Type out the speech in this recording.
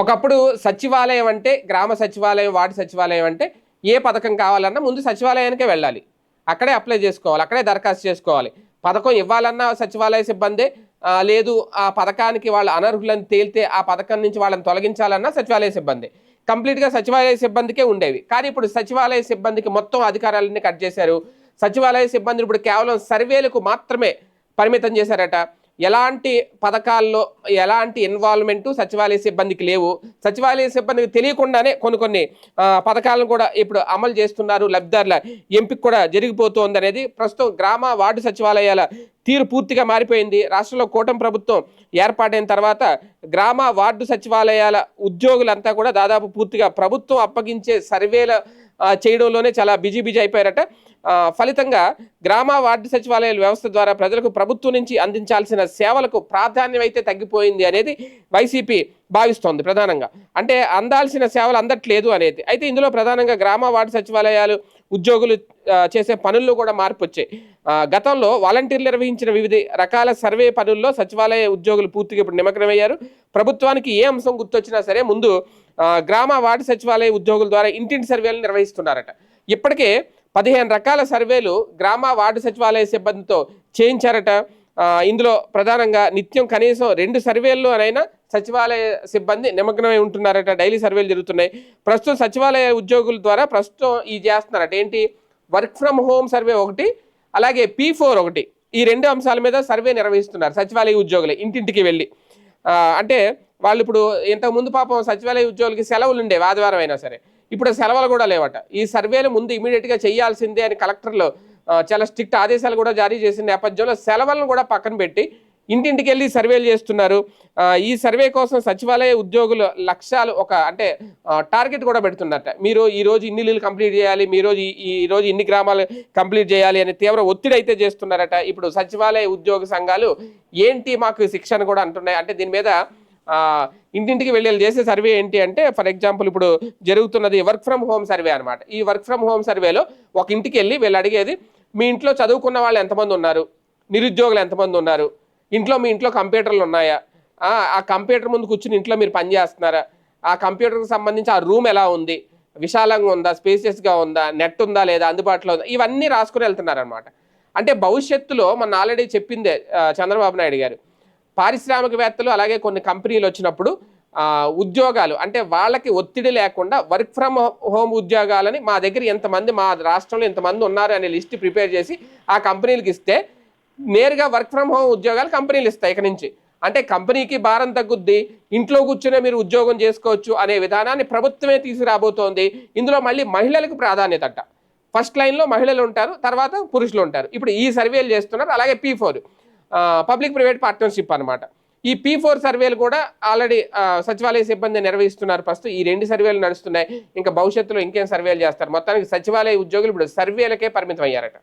ఒకప్పుడు సచివాలయం అంటే గ్రామ సచివాలయం వార్డు సచివాలయం అంటే ఏ పథకం కావాలన్నా ముందు సచివాలయానికే వెళ్ళాలి. అక్కడే అప్లై చేసుకోవాలి అక్కడే దరఖాస్తు చేసుకోవాలి. పథకం ఇవ్వాలన్నా సచివాలయ సిబ్బందే లేదు ఆ పథకానికి వాళ్ళు అనర్హులను తేలితే ఆ పథకం నుంచి వాళ్ళని తొలగించాలన్నా సచివాలయ సిబ్బంది. కంప్లీట్గా సచివాలయ సిబ్బందికే ఉండేవి. కానీ ఇప్పుడు సచివాలయ సిబ్బందికి మొత్తం అధికారాలన్నీ కట్ చేశారు. సచివాలయ సిబ్బందిని ఇప్పుడు కేవలం సర్వేలకు మాత్రమే పరిమితం చేశారట. ఎలాంటి పథకాల్లో ఎలాంటి ఇన్వాల్వ్మెంటు సచివాలయ సిబ్బందికి లేవు. సచివాలయ సిబ్బందికి తెలియకుండానే కొన్ని కొన్ని పథకాలను కూడా ఇప్పుడు అమలు చేస్తున్నారు. లబ్ధిదారుల ఎంపిక కూడా జరిగిపోతోంది అనేది ప్రస్తుతం గ్రామ వార్డు సచివాలయాల తీరు పూర్తిగా మారిపోయింది. రాష్ట్రంలో కూటమి ప్రభుత్వం ఏర్పాటైన తర్వాత గ్రామ వార్డు సచివాలయాల ఉద్యోగులంతా కూడా దాదాపు పూర్తిగా ప్రభుత్వం అప్పగించే సర్వేల చేయడంలోనే చాలా బిజీ బిజీ అయిపోయారట. ఫలితంగా గ్రామ వార్డు సచివాలయాల వ్యవస్థ ద్వారా ప్రజలకు ప్రభుత్వం నుంచి అందించాల్సిన సేవలకు ప్రాధాన్యం అయితే తగ్గిపోయింది అనేది వైసీపీ భావిస్తోంది ప్రధానంగా. అంటే అందాల్సిన సేవలు అందట్లేదు అనేది. అయితే ఇందులో ప్రధానంగా గ్రామ వార్డు సచివాలయాలు ఉద్యోగులు చేసే పనుల్లో కూడా మార్పు వచ్చాయి. గతంలో వాలంటీర్లు నిర్వహించిన వివిధ రకాల సర్వే పనుల్లో సచివాలయ ఉద్యోగులు పూర్తిగా ఇప్పుడు నిమగ్నమయ్యారు. ప్రభుత్వానికి ఏ అంశం గుర్తొచ్చినా సరే ముందు గ్రామ వార్డు సచివాలయ ఉద్యోగుల ద్వారా ఇంటింటి సర్వేలు నిర్వహిస్తున్నారట. ఇప్పటికే పదిహేను రకాల సర్వేలు గ్రామ వార్డు సచివాలయ సిబ్బందితో చేయించారట. ఇందులో ప్రధానంగా నిత్యం కనీసం రెండు సర్వేల్లోనైనా సచివాలయ సిబ్బంది నిమగ్నమై ఉంటున్నారట. డైలీ సర్వేలు జరుగుతున్నాయి. ప్రస్తుతం సచివాలయ ఉద్యోగుల ద్వారా ప్రస్తుతం ఇది చేస్తున్నారట. ఏంటి? వర్క్ ఫ్రమ్ హోమ్ సర్వే ఒకటి అలాగే పీ ఫోర్ ఒకటి. ఈ రెండు అంశాల మీద సర్వే నిర్వహిస్తున్నారు సచివాలయ ఉద్యోగులే ఇంటింటికి వెళ్ళి. అంటే వాళ్ళు ఇప్పుడు ఇంతకుముందు పాపం సచివాలయ ఉద్యోగులకి సెలవులు ఉండేవి ఆదివారం అయినా సరే. ఇప్పుడు సెలవులు కూడా లేవట. ఈ సర్వేలు ముందు ఇమీడియట్గా చేయాల్సిందే అని కలెక్టర్లు చాలా స్ట్రిక్ట్ ఆదేశాలు కూడా జారీ చేసిన నేపథ్యంలో సెలవులను కూడా పక్కన పెట్టి ఇంటింటికి వెళ్ళి సర్వేలు చేస్తున్నారు. ఈ సర్వే కోసం సచివాలయ ఉద్యోగులు లక్ష్యాలు ఒక అంటే టార్గెట్ కూడా పెడుతున్నట్ట. మీరు ఈరోజు ఇన్ని ఇల్లు కంప్లీట్ చేయాలి మీ రోజు ఈ- రోజు ఇన్ని గ్రామాలు కంప్లీట్ చేయాలి అనే తీవ్ర ఒత్తిడి అయితే చేస్తున్నారట. ఇప్పుడు సచివాలయ ఉద్యోగ సంఘాలు ఏంటి మాకు శిక్షణ కూడా అంటున్నాయి. అంటే దీని మీద ఇంటింటికి వెళ్ళి చేసే సర్వే ఏంటి అంటే ఫర్ ఎగ్జాంపుల్ ఇప్పుడు జరుగుతున్నది వర్క్ ఫ్రమ్ హోమ్ సర్వే అనమాట ఈ వర్క్ ఫ్రమ్ హోమ్ సర్వేలో ఒక ఇంటికి వెళ్ళి వీళ్ళు అడిగేది మీ ఇంట్లో చదువుకున్న వాళ్ళు ఎంతమంది ఉన్నారు? నిరుద్యోగులు ఎంతమంది ఉన్నారు? ఇంట్లో మీ ఇంట్లో కంప్యూటర్లు ఉన్నాయా? ఆ, కంప్యూటర్ ముందు కూర్చుని ఇంట్లో మీరు పని చేస్తున్నారా? ఆ కంప్యూటర్కి సంబంధించి ఆ రూమ్ ఎలా ఉంది? విశాలంగా ఉందా? స్పేసియస్గా ఉందా? నెట్ ఉందా లేదా? అందుబాటులో ఉందా? ఇవన్నీ రాసుకుని వెళ్తున్నారనమాట అంటే భవిష్యత్తులో మన ఆల్రెడీ చెప్పిందే చంద్రబాబు నాయుడు గారు. పారిశ్రామికవేత్తలు అలాగే కొన్ని కంపెనీలు వచ్చినప్పుడు ఉద్యోగాలు అంటే వాళ్ళకి ఒత్తిడి లేకుండా వర్క్ ఫ్రమ్ హోమ్ ఉద్యోగాలని మా దగ్గర ఎంతమంది మా రాష్ట్రంలో ఎంతమంది ఉన్నారు అనే లిస్ట్ ప్రిపేర్ చేసి ఆ కంపెనీలకు ఇస్తే నేరుగా వర్క్ ఫ్రమ్ హోమ్ ఉద్యోగాలు కంపెనీలు ఇస్తాయి ఇక నుంచి. అంటే కంపెనీకి భారం తగ్గుద్ది ఇంట్లో కూర్చునే మీరు ఉద్యోగం చేసుకోవచ్చు అనే విధానాన్ని ప్రభుత్వమే తీసుకురాబోతోంది. ఇందులో మళ్ళీ మహిళలకు ప్రాధాన్యత అట్ట ఫస్ట్ లైన్లో మహిళలు ఉంటారు తర్వాత పురుషులు ఉంటారు. ఇప్పుడు ఈ సర్వేలు చేస్తున్నారు అలాగే P four. Public private partnership అనమాట ఈ పీ ఫోర్ సర్వేలు కూడా ఆల్రెడీ సచివాలయ సిబ్బంది నిర్వహిస్తున్నారు ప్రస్తుతం ఈ రెండు సర్వేలు నడుస్తున్నాయి. ఇంకా భవిష్యత్తులో ఇంకేం సర్వేలు చేస్తారు? మొత్తానికి సచివాలయ ఉద్యోగులు ఇప్పుడు సర్వేలకే పరిమితం అయ్యారట